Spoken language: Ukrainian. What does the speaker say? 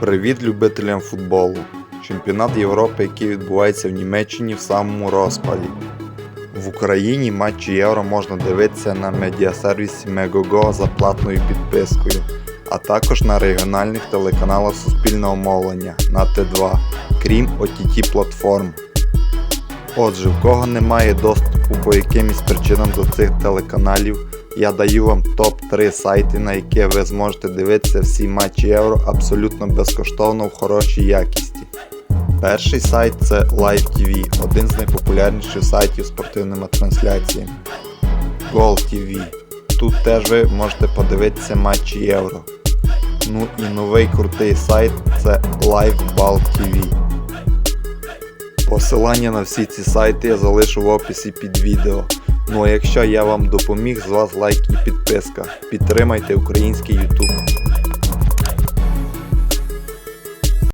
Привіт любителям футболу! Чемпіонат Європи, який відбувається в Німеччині в самому розпалі. В Україні матчі Євро можна дивитися на медіасервісі Megogo за платною підпискою, а також на регіональних телеканалах Суспільного мовлення на Т2, крім OTT платформ. Отже, в кого немає доступу по якимось причинам до цих телеканалів, я даю вам топ-3 сайти, на які ви зможете дивитися всі матчі Євро абсолютно безкоштовно в хорошій якісті. Перший сайт це Live TV, один з найпопулярніших сайтів спортивними трансляціями. Goal TV. Тут теж ви можете подивитися матчі Євро. Ну і новий крутий сайт це LiveBall TV. Посилання на всі ці сайти я залишу в описі під відео. Ну а якщо я вам допоміг, з вас лайк і підписка. Підтримайте український YouTube.